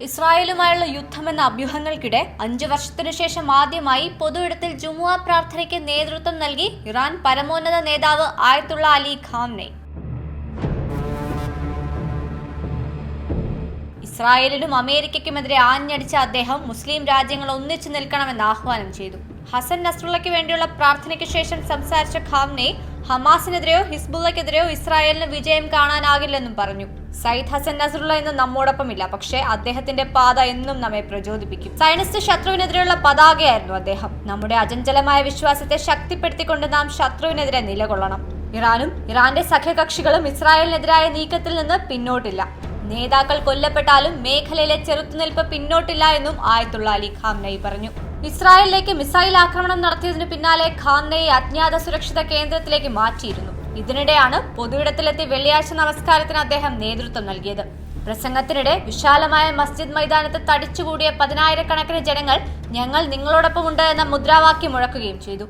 ഇസ്രായേലുമായുള്ള യുദ്ധമെന്ന അഭ്യൂഹങ്ങൾക്കിടെ അഞ്ചു വർഷത്തിനു ശേഷം ആദ്യമായി പൊതുയിടത്തിൽ ജുമുഅ പ്രാർത്ഥനയ്ക്ക് നേതൃത്വം നൽകി ഇറാൻ പരമോന്നത നേതാവ് ആയത്തുള്ള അലി ഖാംനെ. ഇസ്രായേലിനും അമേരിക്കയ്ക്കുമെതിരെ ആഞ്ഞടിച്ച അദ്ദേഹം മുസ്ലിം രാജ്യങ്ങൾ ഒന്നിച്ചു നിൽക്കണമെന്ന് ആഹ്വാനം ചെയ്തു. ഹസൻ നസ്രുള്ളയ്ക്ക് വേണ്ടിയുള്ള പ്രാർത്ഥനയ്ക്ക് ശേഷം സംസാരിച്ച ഖാംനെ ഹമാസിനെതിരെയോ ഹിസ്ബുള്ളക്കെതിരെയോ ഇസ്രായേലിന് വിജയം കാണാനാകില്ലെന്നും പറഞ്ഞു. സയ്യിദ് ഹസൻ നസറുള്ള ഇന്ന് നമ്മോടൊപ്പമില്ല. പക്ഷേ അദ്ദേഹത്തിന്റെ പാത എന്നും നമ്മെ പ്രചോദിപ്പിക്കും. സൈനിസ്റ്റ് ശത്രുവിനെതിരെയുള്ള പതാകയായിരുന്നു അദ്ദേഹം. നമ്മുടെ അചഞ്ചലമായ വിശ്വാസത്തെ ശക്തിപ്പെടുത്തിക്കൊണ്ട് നാം ശത്രുവിനെതിരെ നിലകൊള്ളണം. ഇറാനും ഇറാന്റെ സഖ്യകക്ഷികളും ഇസ്രായേലിനെതിരായ നീക്കത്തിൽ നിന്ന് പിന്നോട്ടില്ല. നേതാക്കൾ കൊല്ലപ്പെട്ടാലും മേഖലയിലെ ചെറുത്തുനിൽപ്പ് പിന്നോട്ടില്ല എന്നും ആയത്തുള്ള അലി ഖാംനയി പറഞ്ഞു. ഇസ്രായേലിലേക്ക് മിസൈൽ ആക്രമണം നടത്തിയതിനു പിന്നാലെ ഖാംനയെ അജ്ഞാത സുരക്ഷിത കേന്ദ്രത്തിലേക്ക് മാറ്റിയിരുന്നു. ഇതിനിടെയാണ് പൊതുയിടത്തിലെത്തി വെള്ളിയാഴ്ച നമസ്കാരത്തിന് അദ്ദേഹം നേതൃത്വം നൽകിയത്. പ്രസംഗത്തിനിടെ വിശാലമായ മസ്ജിദ് മൈതാനത്ത് തടിച്ചുകൂടിയ പതിനായിരക്കണക്കിന് ജനങ്ങൾ ഞങ്ങൾ നിങ്ങളോടൊപ്പമുണ്ട് എന്ന മുദ്രാവാക്യം മുഴക്കുകയും ചെയ്തു.